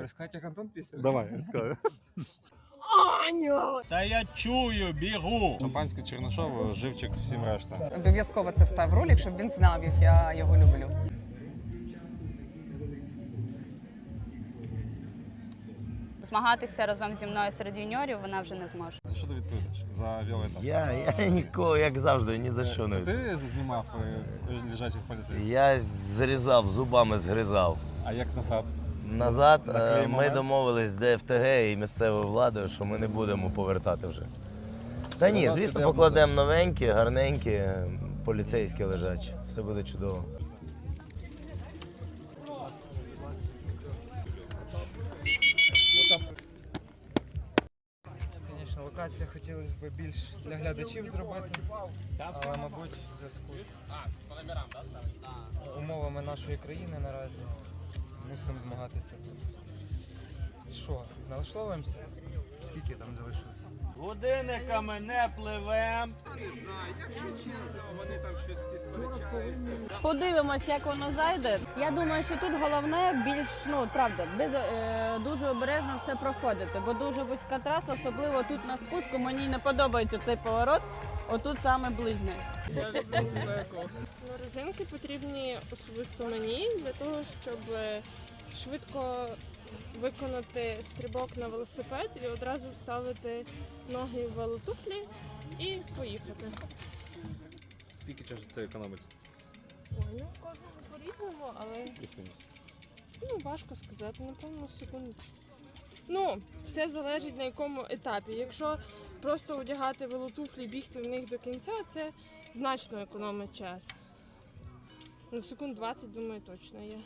Рассказать, как Антон писал? Давай, розказуй. Та я чую, бігу. Шампанське Чернишов, живчик, всім решта. Обов'язково це встав в ролик, щоб він знав, як я його люблю. Змагатися разом зі мною серед юніорів вона вже не зможе. За що ти відповідаєш? За Віолетта? Я, я нікого, як завжди, ні за що Це не. ти знімав е, лежачих поліцейських? Я зрізав, зубами згризав. А як назад? Назад е, Наклеїмо ми мем? домовились з ДФТГ і місцевою владою, що ми не будемо повертати вже. Та ні, звісно, покладемо новенькі, гарненькі, поліцейські лежачі. Все буде чудово. Звісно, локація хотілося б більш для глядачів зробити, але, мабуть, в зв'язку з умовами нашої країни наразі мусимо змагатися. Що, налаштовуємося? Скільки там залишилось? Годинниками не пливем. Подивимось, як воно зайде. Я думаю, що тут головне більш ну правда, без е, дуже обережно все проходити, бо дуже вузька траса, особливо тут на спуску. Мені не подобається цей поворот. Отут саме ближнє. Ну, резинки потрібні особисто мені для того, щоб е, швидко виконати стрибок на велосипед і одразу вставити ноги в велотуфлі і поїхати. Скільки часу це економить? Ой, ну кожному по-різному, але ну, важко сказати, напевно, секунд. Ну, все залежить на якому етапі. Якщо просто одягати велотуфлі, бігти в них до кінця, це значно економить час. Ну, секунд 20, думаю, точно є.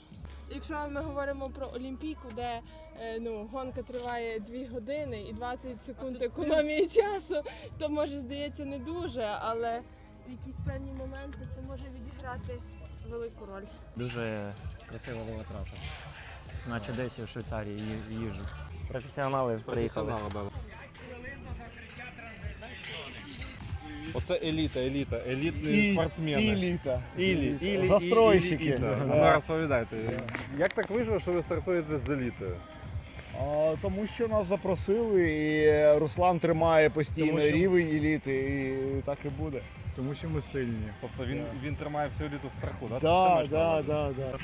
Якщо ми говоримо про Олімпійку, де е, ну, гонка триває 2 години і 20 секунд економії часу, то може здається не дуже, але в якісь певні моменти це може відіграти велику роль. Дуже красива була траса. Наче десь у Швейцарії ї- їжджу. Професіонали приїхали. Оце еліта, еліта, елітні спортсмени. Еліта. Ілі, ілі, Застройщики. ілі, ілі. А ну розповідайте, як так вийшло, що ви стартуєте з елітою? А, тому що нас запросили, і Руслан тримає постійно Тому що- рівень еліти, і так і буде. Тому що ми сильні. Тобто він, він тримає всю еліту в страху, да? Так, так, так, так.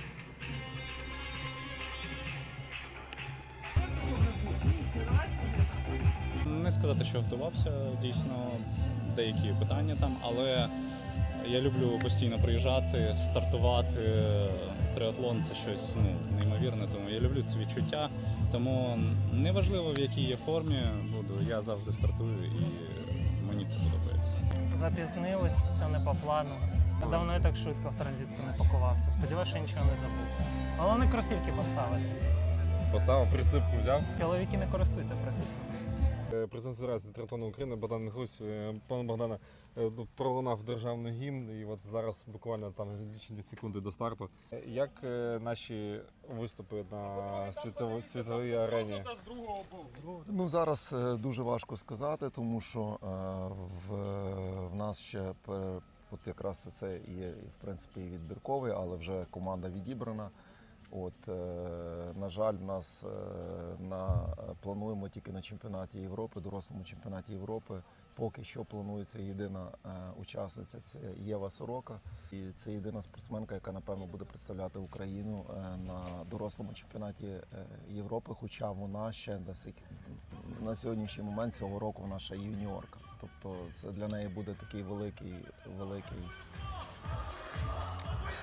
Не сказати, що готувався дійсно деякі питання там, але я люблю постійно приїжджати, стартувати. Триатлон це щось ну, неймовірне, тому я люблю це відчуття. Тому неважливо в якій я формі буду, я завжди стартую і мені це подобається. Запізнилось, все не по плану. Давно я так швидко в транзитку не пакувався. Сподіваюся, що нічого не забув. Головне кросівки поставити. Поставив, присипку взяв. Чоловіки не користуються присипками. Е, Президент Федерації триатлону України Богдан Михайлович, е, пане Богдане, е, ну, пролунав державний гімн, і от зараз буквально там лічені секунди до старту. Як наші виступи на світово- світовій арені? Ну зараз дуже важко сказати, тому що в, в нас ще от якраз це є в принципі відбірковий, але вже команда відібрана. От е, на жаль, в нас е, на плануємо тільки на чемпіонаті Європи, дорослому чемпіонаті Європи. Поки що планується єдина е, учасниця це Єва Сорока. І це єдина спортсменка, яка напевно буде представляти Україну на дорослому чемпіонаті Європи. Хоча вона ще на сьогоднішній момент цього року вона ще юніорка. Тобто це для неї буде такий великий, великий.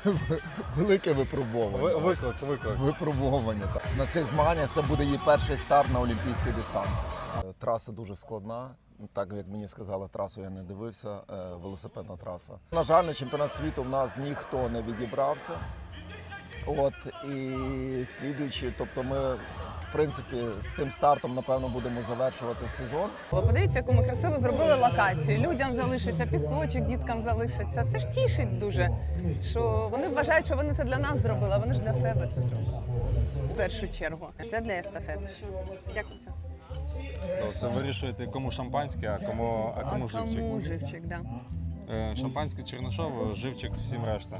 Велике випробовування. Ви- Виклик, виклик. Випробування. Так. На цих змаганнях це буде її перший старт на олімпійській дистанції. Е, Траса дуже складна. Так як мені сказали, трасу я не дивився. е, Велосипедна траса. На жаль, на чемпіонат світу в нас ніхто не відібрався. От і слідуючи, тобто ми в принципі тим стартом напевно будемо завершувати сезон. Ви подивіться, яку ми красиво зробили локацію. Людям залишиться пісочок, діткам залишиться. Це ж тішить дуже. Що вони вважають, що вони це для нас зробили, а вони ж для себе це зробили. В першу чергу. Це для естафети. Як все? То це вирішуєте, кому шампанське, а кому, а кому живчик. Кому живчик, да. Е, Шампанське Чернишов, живчик, всім решта.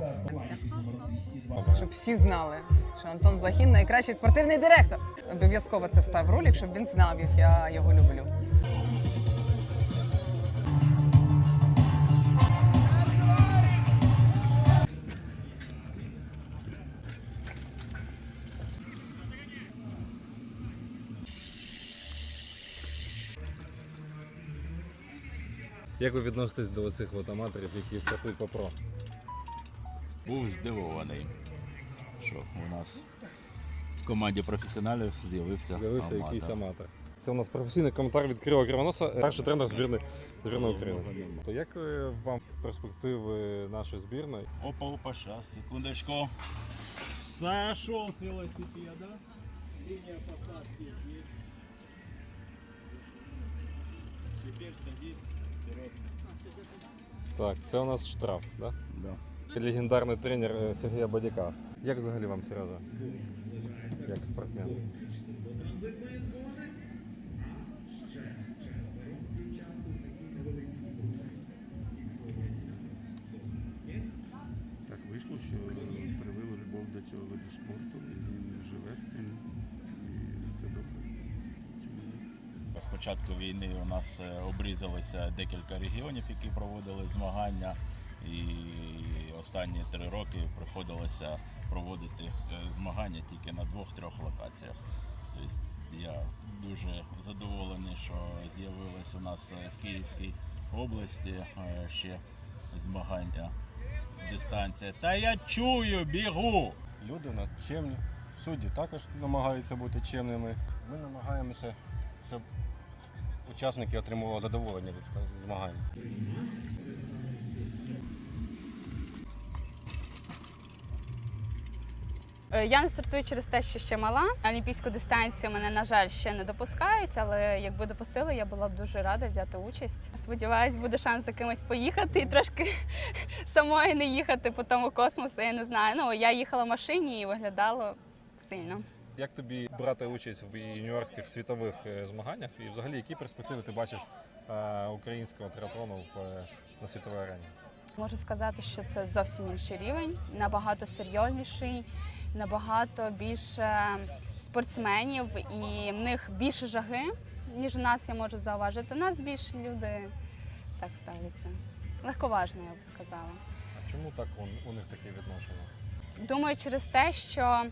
Щоб всі знали, що Антон Блахін найкращий спортивний директор. Обов'язково це встав в ролик, щоб він знав, як я його люблю. Як ви відноситесь до цих от аматорів, які стартують по про? Був здивований, що у нас в команді професіоналів з'явився З'явився аматор. якийсь аматор. Це у нас професійний коментар від Кирила Кривоноса, перший тренер збірної збірної України. То як е, вам перспективи нашої збірної? Опа, опа, сейчас, секундочку. Сошел с велосипеда. Линия посадки здесь. Теперь садись. Так, це у нас штраф, да? Да. Легендарний тренер е, Сергія Бадяка. Як взагалі вам, Сережа? Як спортсмен? Так вийшло, що привило любов до цього виду спорту і живе з цим. Початку війни у нас е, обрізалися декілька регіонів, які проводили змагання. І останні три роки приходилося проводити е, змагання тільки на двох-трьох локаціях. Тобто я дуже задоволений, що з'явилось у нас е, в Київській області ще змагання дистанція. Та я чую, бігу! Люди у нас чемні, судді також намагаються бути чемними. Ми намагаємося, щоб учасники отримували задоволення від змагань. Е, Я не стартую через те, що ще мала. Олімпійську дистанцію мене, на жаль, ще не допускають, але якби допустили, я була б дуже рада взяти участь. Сподіваюсь, буде шанс за кимось поїхати і трошки самої не їхати по тому космосу. Я не знаю. Ну я їхала в машині і виглядало сильно. Як тобі брати участь в юніорських світових е, змаганнях? І взагалі, які перспективи ти бачиш е, українського триатлону е, на світовій арені? Можу сказати, що це зовсім інший рівень, набагато серйозніший, набагато більше спортсменів, і в них більше жаги, ніж у нас, я можу зауважити. У нас більше люди так ставляться. Легковажно, я б сказала. А чому так у, них таке відношення? Думаю, через те, що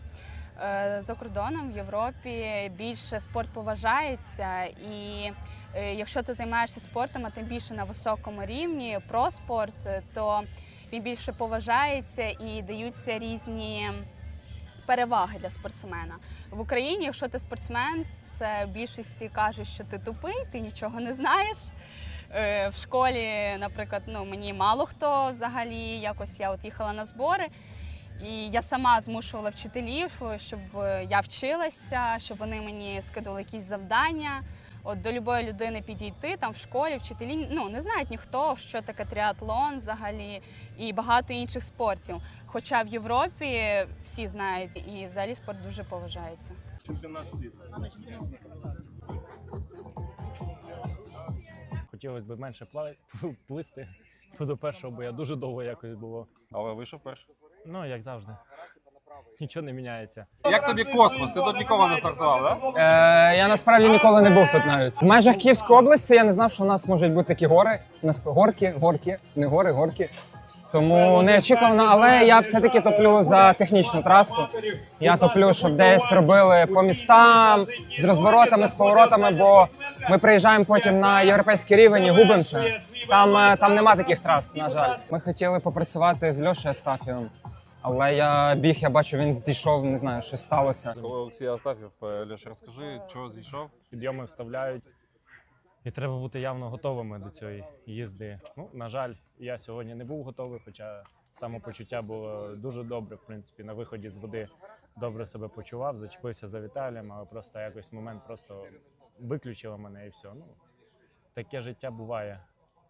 за кордоном в Європі більше спорт поважається, і е, якщо ти займаєшся спортом, а тим більше на високому рівні, про спорт, е, то він більше поважається і даються різні переваги для спортсмена. В Україні, якщо ти спортсмен, це в більшості кажуть, що ти тупий, ти нічого не знаєш. Е, В школі, наприклад, ну мені мало хто взагалі якось я от їхала на збори. І я сама змушувала вчителів, щоб е, я вчилася, щоб вони мені скидували якісь завдання. От до любої людини підійти там в школі, вчителі ну не знають ніхто, що таке тріатлон взагалі і багато інших спортів. Хоча в Європі всі знають, і взагалі спорт дуже поважається. Чемпіонат світу. Хотілося б менше плисти до першого, бо я дуже довго якось було. Але вийшов перший. Ну, як завжди. Нічого не міняється. Як тобі космос? Ти тут ніколи не стартував, так? Е, я насправді ніколи не був тут навіть. В межах Київської області я не знав, що у нас можуть бути такі гори. У нас горки, горки, не гори, горки. Тому неочікувано, але я все-таки топлю за технічну трасу. Я топлю, щоб десь робили по містам з розворотами, з поворотами, бо ми приїжджаємо потім на європейський рівень і губимося. Там, е, там нема таких трас, на жаль. Ми хотіли попрацювати з Льошею Астафєвим, але я біг, я бачу, він зійшов, не знаю, що сталося. Коли Олексій Астафєв, е, Льоша, розкажи, чого зійшов? Підйоми вставляють. І треба бути явно готовими до цієї їзди. Ну, на жаль, я сьогодні не був готовий, хоча самопочуття було дуже добре. В принципі, на виході з води добре себе почував, зачепився за Віталієм, але просто якось момент просто виключило мене і все. Ну, таке життя буває.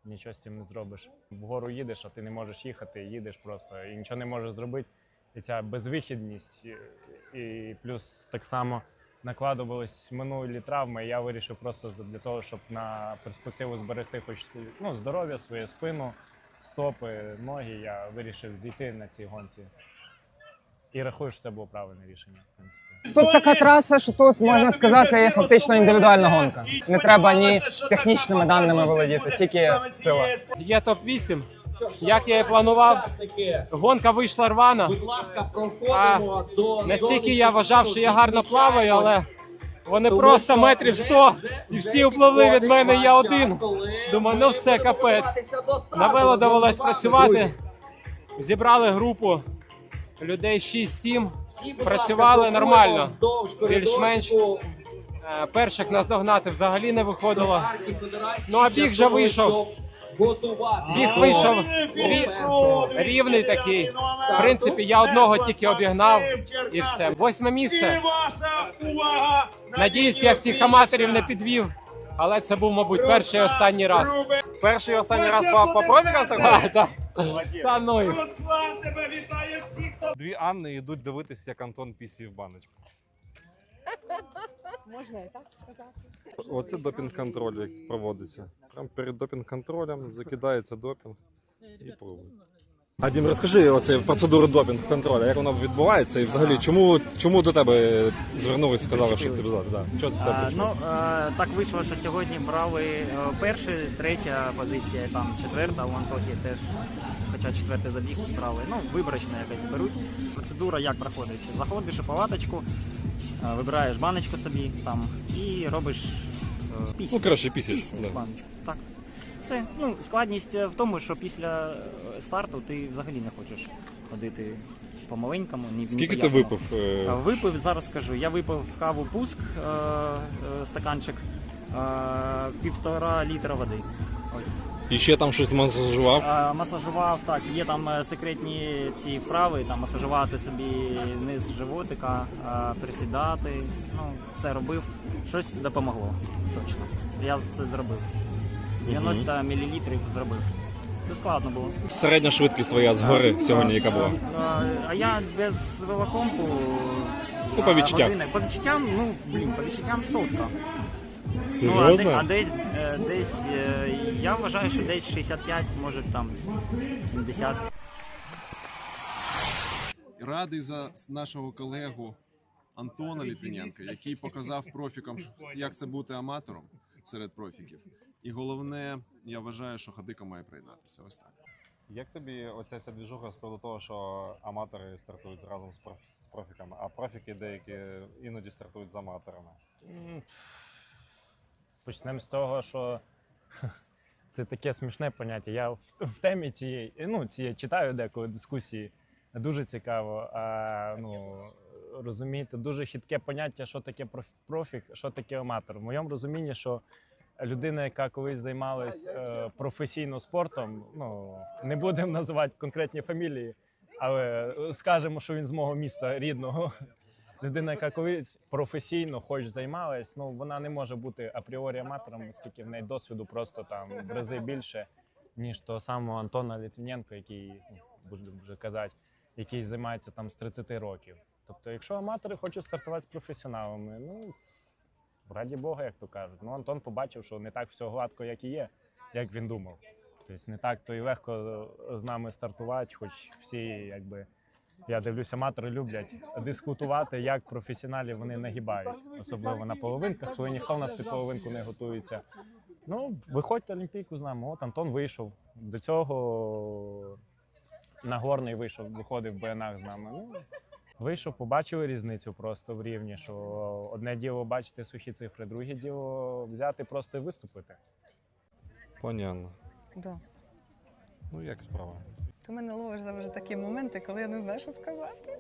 Нічого з цим не зробиш. Вгору їдеш, а ти не можеш їхати, їдеш просто і нічого не можеш зробити. І ця безвихідність, і, плюс так само накладувались минулі травми. і Я вирішив просто для того, щоб на перспективу зберегти хоч ну, здоров'я, своє спину, стопи, ноги, я вирішив зійти на цій гонці. І рахую, що це було правильне рішення. В принципі. Тут така траса, що тут можна сказати, є фактично індивідуальна гонка. Не треба ні технічними даними володіти, тільки сила. Є топ-8. Як я і планував, гонка вийшла рвана. А настільки я вважав, що я гарно плаваю, але вони просто метрів 100 і всі впливли від мене, я один. Думаю, ну все, капець. На вело довелось працювати. Зібрали групу людей 6-7, працювали нормально, більш-менш. Е, Перших наздогнати взагалі не виходило. Ну а біг вже вийшов. Біг вийшов рівний такий. В принципі, я одного тільки обігнав і все. Восьме місце. Надіюсь, я всіх аматорів не підвів. Але це був, мабуть, перший і останній раз. Перший і останній раз по, так? Так, так. Та ну. і- Дві Анни йдуть дивитися, як Антон пісів баночку. Можна і так сказати. Оце допінг-контроль як проводиться. Прямо перед допінг-контролем закидається допінг і пробує. Адім, розкажи оце процедуру допінг-контролю, як воно відбувається і взагалі чому, чому до тебе звернулись, сказали, що ти да, да. Що до тебе А, ну, е, так вийшло, що сьогодні брали е, перша, третя позиція, там четверта, у Антохі теж, хоча четвертий забіг брали. Ну, виборочно якось беруть. Процедура як проходить? Заходиш у палаточку, вибираєш баночку собі там і робиш е, пісню. Ну, пісяч, Пісню, да. баночку. Так. Все. Ну, складність е, в тому, що після е, старту ти взагалі не хочеш ходити по-маленькому. Ні, Скільки ти випив? е? Випив, зараз скажу. Я випив каву пуск, е, е, стаканчик, е, півтора літра води. Ось. І ще там щось масажував? Е, масажував, так, є там е, секретні ці вправи, там масажувати собі низ животика, е, присідати. Ну, все робив. Щось допомогло, точно. Я це зробив. 90 мл зробив. Це складно було. Середня швидкість твоя згори сьогодні яка була? А, а я без велокомпу. Ну, по відчуттям. По відчуттям, ну, блін, по відчуттям сотка. Ну, а, де- Серйозно? а десь, е, десь, е, я вважаю, що десь 65, може там 70. Радий за нашого колегу Антона Літвіненка, який показав профікам, як це бути аматором серед профіків. І головне, я вважаю, що Хадика має приєднатися. Ось так. Як тобі оця вся двіжуха з приводу того, що аматори стартують разом з, профі, з профіками, а профіки деякі іноді стартують з аматорами? М, Почнемо з того, що це таке смішне поняття. Я в, в темі цієї, ну, цієї читаю деколи дискусії. Дуже цікаво. А, ну, розумієте, дуже хитке поняття, що таке проф- профік, що таке аматор. В моєму розумінні, що людина, яка колись займалась е, професійно спортом, ну не будемо називати конкретні фамілії, але скажемо, що він з мого міста рідного. Людина, яка колись професійно хоч займалась, ну вона не може бути апріорі аматором, оскільки в неї досвіду просто там в рази більше, ніж того самого Антона Літвіненко, який ну, будемо вже казати, який займається там з 30 років. Тобто, якщо аматори хочуть стартувати з професіоналами, ну раді Бога, як то кажуть. Ну Антон побачив, що не так все гладко, як і є, як він думав. Тобто не так то і легко з нами стартувати, хоч всі якби. Я дивлюся, аматори люблять дискутувати, як професіоналів вони нагибають, особливо на половинках, коли ніхто в нас під половинку не готується. Ну, виходьте Олімпійку з нами. От Антон вийшов. До цього Нагорний вийшов, виходив в БНАх з нами. Ну, вийшов, побачили різницю просто в рівні, що одне діло бачити сухі цифри, друге діло взяти просто і виступити. Понятно. Да. Ну як справа? Ти мене ловиш завжди такі моменти, коли я не знаю, що сказати.